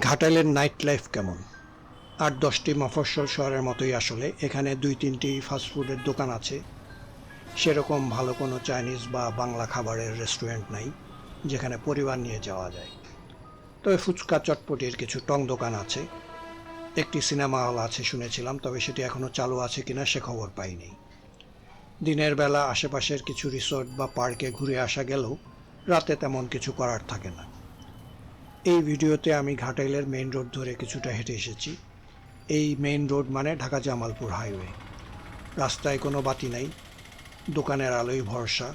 ঘাটালের night life কেমন? আট দশটি মফস্বল শহরের মতোই আসলে, এখানে দুই তিনটি ফাস্টফুডের দোকান আছে। সেরকম ভালো কোনো চাইনিজ বা বাংলা খাবারের রেস্টুরেন্ট নাই, যেখানে পরিবার নিয়ে যাওয়া যায়। তবে ফুচকা চটপটির কিছু টং দোকান আছে। একটি সিনেমা হল আছে শুনেছিলাম, তবে সেটি এখনও চালু আছে কিনা সে খবর পাইনি। দিনের বেলা আশেপাশের কিছু রিসোর্ট বা পার্কে ঘুরে আসা গেলেও রাতে তেমন কিছু করার থাকে না। এই ভিডিওতে আমি ঘাটাইলের মেইন রোড ধরে কিছুটা হেঁটে এসেছি। এই মেইন রোড মানে ঢাকা জামালপুর হাইওয়ে রাস্তায় কোনো বাতি নাই, দোকানের আলোই ভরসা।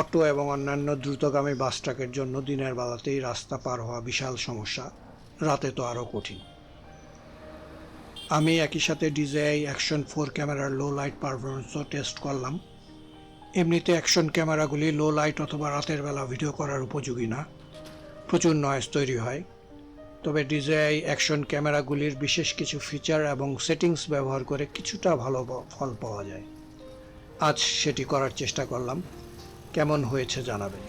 অটো এবং অন্যান্য দ্রুতগামী বাস ট্রাকের জন্য দিনের বেলাতেই রাস্তা পার হওয়া বিশাল সমস্যা, রাতে তো আরও কঠিন। আমি একই সাথে ডিজিআই অ্যাকশন ফোর ক্যামেরার লো লাইট পারফরমেন্সও টেস্ট করলাম। এমনিতে অ্যাকশন ক্যামেরাগুলি লো লাইট অথবা রাতের বেলা ভিডিও করার উপযোগী না। প্রচুর নয়েজ তৈরি হয়। তবে ডিজিআই অ্যাকশন ক্যামেরাগুলির বিশেষ কিছু ফিচার এবং সেটিংস ব্যবহার করে কিছুটা ভালো ফল পাওয়া যায়। আজ সেটি করার চেষ্টা করলাম। কেমন হয়েছে জানাবেন।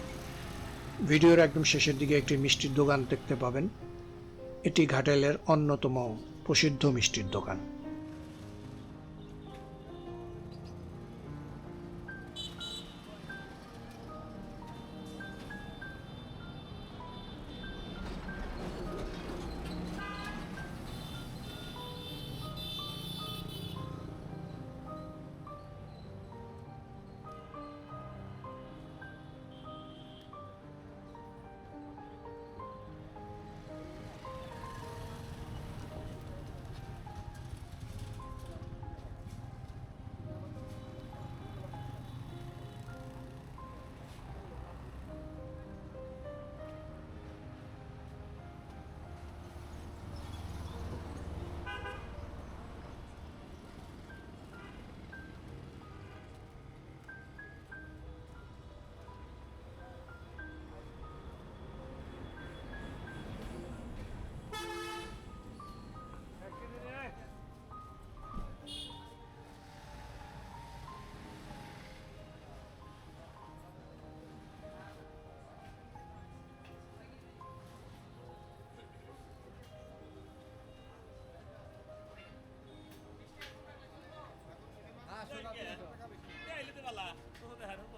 ভিডিওর একদম শেষের দিকে একটি মিষ্টির দোকান দেখতে পাবেন। এটি ঘাটেলের অন্যতম প্রসিদ্ধ মিষ্টির দোকান। Ah, sono andato.